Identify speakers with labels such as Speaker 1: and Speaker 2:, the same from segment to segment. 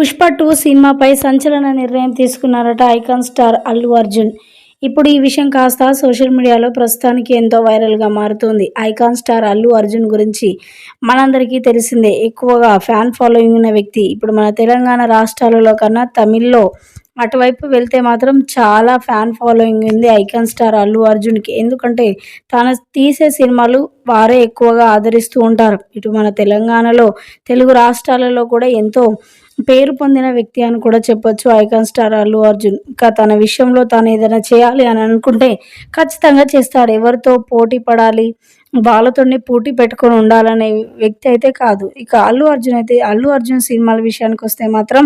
Speaker 1: Pushpa two సినిమాపై సంచలన నిర్ణయం తీసుకున్నారట ఐకాన్ స్టార్ అల్లు అర్జున్. ఇప్పుడు ఈ విషయం కాస్త సోషల్ మీడియాలో ప్రస్తుతానికి ఎంతో వైరల్గా మారుతుంది. ఐకాన్ స్టార్ అల్లు అర్జున్ గురించి మనందరికీ తెలిసిందే. ఎక్కువగా ఫ్యాన్ ఫాలోయింగ్ ఉన్న వ్యక్తి. ఇప్పుడు మన తెలంగాణ రాష్ట్రాలలో కన్నా తమిళ్ళో అటువైపు వెళ్తే మాత్రం చాలా ఫ్యాన్ ఫాలోయింగ్ ఉంది ఐకాన్ స్టార్ అల్లు అర్జున్కి. ఎందుకంటే తను తీసే సినిమాలు వారే ఎక్కువగా ఆదరిస్తూ ఉంటారు. ఇటు మన తెలంగాణలో తెలుగు రాష్ట్రాలలో కూడా ఎంతో పేరు పొందిన వ్యక్తి అని కూడా చెప్పొచ్చు ఐకాన్ స్టార్ అల్లు అర్జున్. ఇంకా తన విషయంలో తాను ఏదైనా చేయాలి అని అనుకుంటే ఖచ్చితంగా చేస్తాడు. ఎవరితో పోటీ పడాలి వాళ్ళతోనే పోటీ పెట్టుకొని ఉండాలనే వ్యక్తి అయితే కాదు. ఇక అల్లు అర్జున్ అయితే అల్లు అర్జున్ సినిమాల విషయానికి వస్తే మాత్రం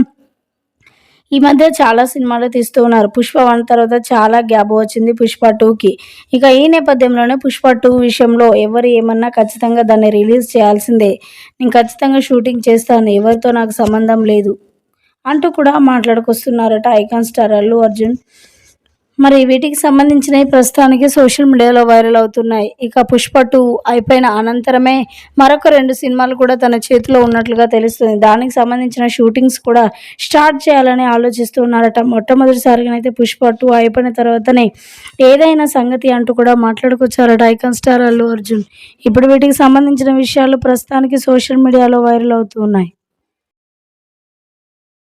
Speaker 1: ఈ మధ్య చాలా సినిమాలు తీస్తూ ఉన్నారు. పుష్ప వన్ తర్వాత చాలా గ్యాప్ వచ్చింది పుష్ప టూకి. ఇక ఈ నేపథ్యంలోనే పుష్ప టూ విషయంలో ఎవరు ఏమన్నా ఖచ్చితంగా దాన్ని రిలీజ్ చేయాల్సిందే. నేను ఖచ్చితంగా షూటింగ్ చేస్తాను. ఎవరితో నాకు సంబంధం లేదు. అంటూ కూడా మాట్లాడుకొస్తున్నారట ఐకాన్ స్టార్ అల్లు అర్జున్. మరి వీటికి సంబంధించిన ప్రస్తుతానికి సోషల్ మీడియాలో వైరల్ అవుతున్నాయి. ఇక పుష్ప టూ అయిపోయిన అనంతరమే మరొక రెండు సినిమాలు కూడా తన చేతిలో ఉన్నట్లుగా తెలుస్తుంది. దానికి సంబంధించిన షూటింగ్స్ కూడా స్టార్ట్ చేయాలని ఆలోచిస్తున్నారట మొట్టమొదటిసారిగానైతే పుష్ప టూ అయిపోయిన తర్వాతనే ఏదైనా సంగతి అంటూ కూడా మాట్లాడుకొచ్చారట ఐకాన్ స్టార్ అల్లు అర్జున్. ఇప్పుడు వీటికి సంబంధించిన విషయాలు ప్రస్తుతానికి సోషల్ మీడియాలో వైరల్ అవుతున్నాయి